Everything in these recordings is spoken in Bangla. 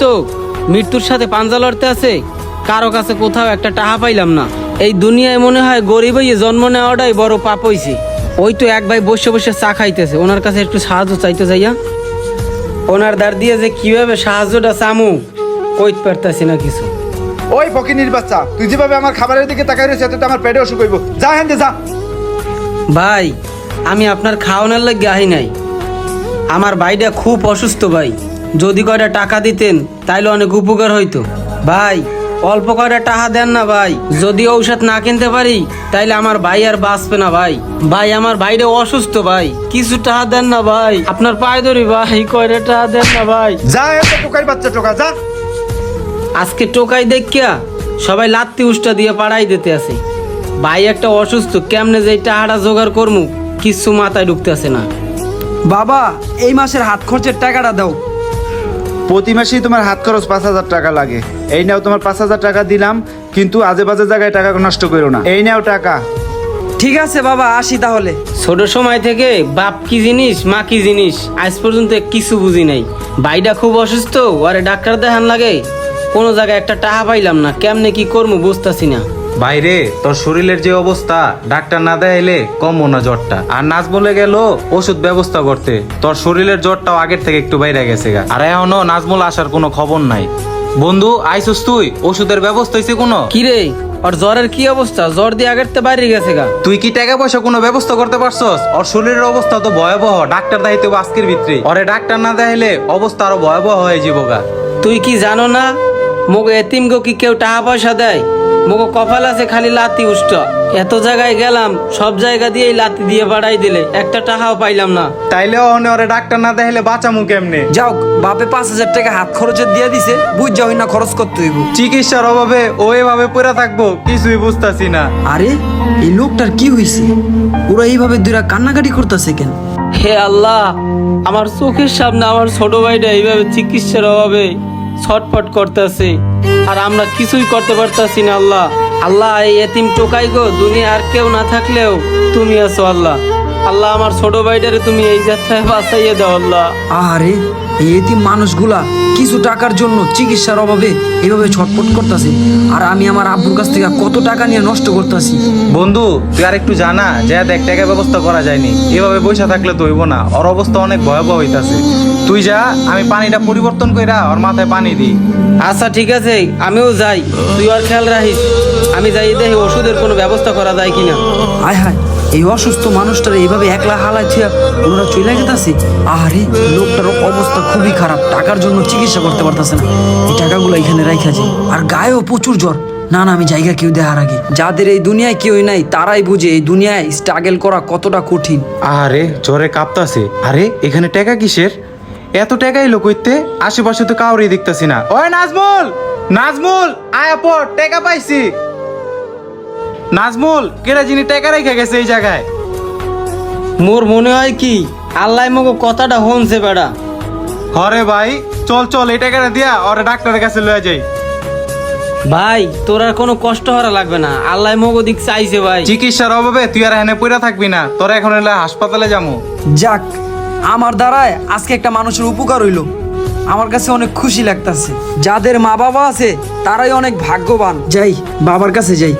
তো মৃত্যুর সাথে পাঞ্জা লড়তে আছে কারও কাছে কোথাও একটা টাহা পাইলাম না। এই দুনিয়ায় মনে হয় গরিব হয়ে জন্ম নেওয়াটাই বড় পাপ হইছে। ওই তো এক ভাই বসে বসে চা খাইতেছে। ওনার কাছে একটু সাহায্য চাইতে যাইয়া ওনার দাঁড় দিয়ে যে কীভাবে সাহায্যটা চামু কইতে পারতাছি না কিছু। ওই ফকিনির বাচ্চা তুই যেভাবে আমার খাবারের দিকে তাকাই রয়েছে তো আমার পেটে অসুখ হইব। যা হেন যা। ভাই আমি আপনার খাওয়ানোর লাগে আহি নাই। আমার ভাইটা খুব অসুস্থ ভাই। যদি কয়টা টাকা দিতেন তাইলে অনেক উপকার হইতো। ভাই অল্প কয়টা টাকা দেন না ভাই। যদি ঔষধ না কিনতে পারি তাইলে আমার ভাই আর বাঁচবে না ভাই। ভাই আমার ভাইটা অসুস্থ ভাই। কিছু টাকা দেন না ভাই। আপনার পায়ে ধরি ভাই কয়টা টাকা দেন না ভাই? যা টোকাই বাচ্চা টোকা যা। আজকে টোকাই দেখিয়া সবাই লাত্তি উষ্টা দিয়ে পাড়াই দিতে আছে। ভাই একটা অসুস্থ কেমনে যে টাকাটা জোগাড় করমু কিচ্ছু মাথায় ঢুকতেছে না। বাবা এই মাসের হাত খরচের টাকাটা দাও। প্রতি মাসেই তোমার হাত খরচ পাঁচ হাজার টাকা লাগে। এই নাও তোমার পাঁচ হাজার টাকা দিলাম কিন্তু আজে বাজে জায়গায় টাকা নষ্ট করো না। এই নাও টাকা। ঠিক আছে বাবা আসি তাহলে। ছোট সময় থেকে বাপ কি জিনিস মা কি জিনিস আজ পর্যন্ত কিছু বুঝি নাই। ভাইটা খুব অসুস্থ আরে ডাক্তার দেখান লাগে। কোনো জায়গায় একটা টাকা পাইলাম না কেমনে কি করব বুঝতাছি না। বাইরে তোর শরীরের যে অবস্থা ডাক্তার না দেখাইলে কমবো না জ্বরটা। আর নাচ বলে গেল ওষুধ ব্যবস্থা করতে। তোর শরীরের জ্বরটাও আগের থেকে একটু বাইরে গেছে গা। আর এখনও নাজমুল আসার কোনো খবর নাই। বন্ধু আইসুস তুই ওষুধের ব্যবস্থা হয়েছে কোনো? কি রে ওর জ্বরের কি অবস্থা? জ্বর দিয়ে আগের তো বাইরে গেছে গা। তুই কি টাকা পয়সা কোনো ব্যবস্থা করতে পারছস? ওর শরীরের অবস্থা তো ভয়াবহ ডাক্তার দেখাইতে হবে আজকের ভিতরে। ওরে ডাক্তার না দেখাইলে অবস্থা আরও ভয়াবহ হয়ে যাব গা। তুই কি জানো না মোগো এতিম গো কি কেউ টাকা পয়সা দেয়? মোগো কপাল আছে খালি লাতি উষ্ট। এত জায়গায় গেলাম সব জায়গা দিয়ে লাতি দিয়ে বাড়াই দিলে একটা টাকাও পাইলাম না। তাইলে অনে ওরে ডাক্তার না দেখাইলে বাঁচামু কেমনে? যাও বাপে পাঁচ হাজার টাকা হাত খরচের দিয়ে দিছে বুঝ যাও না খরচ করতে হইব। চিকিৎসার অভাবে ও এভাবে পড়ে থাকব কিছুই বুঝতাছি না। আরে এই লোকটার কি হইছে? ওরা এইভাবে দুইরা কান্নাকাটি করতেছে কেন? হে আল্লাহ আমার চোখের সামনে আমার ছোট ভাইটা এইভাবে চিকিৎসার অভাবে ছটফট করতেছে। আর আমরা কিছুই করতে পারতাছি না, আল্লাহ। আল্লাহ, এই এতিম টোকাই গো দুনিয়া আর কেউ না থাকলেও তুমি আছো আল্লাহ। আল্লাহ আমার ছোট ভাইটারে তুমি এই যাত্রায় বাঁচাইয়ে দাও আল্লাহ। আরে এই এতিম মানুষগুলা কিছু টাকার জন্য চিকিৎসার অভাবে এভাবে ছটফট করতেছে। আর আমি আমার আব্বুর কাছ থেকে কত টাকা নিয়ে নষ্ট করতেছি। বন্ধু তুই আর একটু জানা যে দেখ টাকা ব্যবস্থা করা যায়নি। এভাবে বসে থাকলে তো হইব না। ওর অবস্থা অনেক ভয়াবহ হইতাছে। তুই যা আমি পানিটা পরিবর্তন কইরা ওর মাথায় পানি দিই। আচ্ছা ঠিক আছে আমিও যাই। তুই আর খেয়াল রাখিস। আমি যাই দেখি ওষুধের কোনো ব্যবস্থা করা যায় কিনা? আয় হায় এই অসুস্থ মানুষটার এইভাবে একলা হালায় থিয়া ওনারা চলে গেতাছে? আরে লোকটার অবস্থা খুবই খারাপ টাকার জন্য চিকিৎসা করতে পারতেছে না। এই টাকাগুলো এখানে রাখা যায়। আর গায়েও প্রচুর জ্বর। না না আমি জায়গা কেউ দেখার আগে। যাদের এই দুনিয়ায় কেউই নাই তারাই বুঝে এই দুনিয়ায় স্ট্রাগল করা কতটা কঠিন। আরে জ্বরে কাঁপতাছে। আরে এখানে টাকা কিসের? এত টাকা লোক হইতে আশেপাশে তো কাউরি দেখতাছি না। ওই নাজমুল! নাজমুল! আয়া পর টাকা পাইছি। নাজমুল কেরা যিনি টাকা রেখে গেছে এই জায়গায়? মোর মনে হয় কি আল্লাহ মগো কথাটা হনছে বেড়া। হরে ভাই চল চল এই টাকাটা দিয়া ওরে ডাক্তারের কাছে লয়ে যাই। ভাই তোর আর কোনো কষ্ট হওয়া লাগবে না আল্লাহ মগো দিক চাইছে ভাই। চিকিৎসার অভাবে তুই আর এখানে পড়ে থাকবি না তোরা এখন এলে হাসপাতালে যাব যাক আমার দ্বারায় আজকে একটা মানুষের উপকার হইল। আমার কাছে অনেক খুশি লাগতাছে। যাদের মা বাবা আছে তারাই অনেক ভাগ্যবান। যাই বাবার কাছে যাই।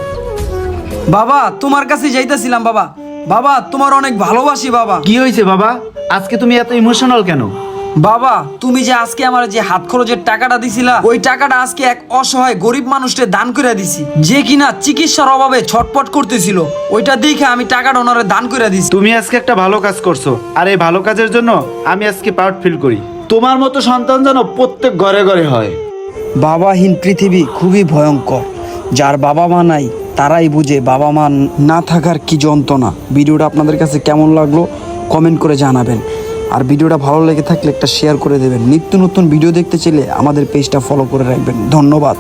বাবা তোমার কাছে যাইতেছিলাম বাবা। বাবা তোমার অনেক ভালোবাসি বাবা। কি হয়েছে বাবা? আজকে তুমি এত ইমোশনাল কেন? বাবা তুমি যে আজকে আমার যে হাত খরচের টাকাটা দিছিলা ওই টাকাটা আজকে এক অসহায় গরিব মানুষকে দান করে দিছি। যে কিনা চিকিৎসার অভাবে ছটপট করতেছিল ওইটা দেখে আমি টাকাটা ওনারে দান করে দিছি। তুমি আজকে একটা ভালো কাজ করছ আর এই ভালো কাজের জন্য আমি আজকে প্রাউড ফিল করি। তোমার মতো সন্তান যেন প্রত্যেক ঘরে ঘরে হয়। বাবাহীন পৃথিবী খুবই ভয়ঙ্কর যার বাবা মা নাই তারাই বুঝে বাবা মা না থাকার কি যন্ত্রণা। ভিডিওটা আপনাদের কাছে কেমন লাগল কমেন্ট করে জানাবেন। আর ভিডিওটা ভালো লেগে থাকলে একটা শেয়ার করে দেবেন। নিত্য নতুন ভিডিও দেখতে চাইলে আমাদের পেজটা ফলো করে রাখবেন। ধন্যবাদ।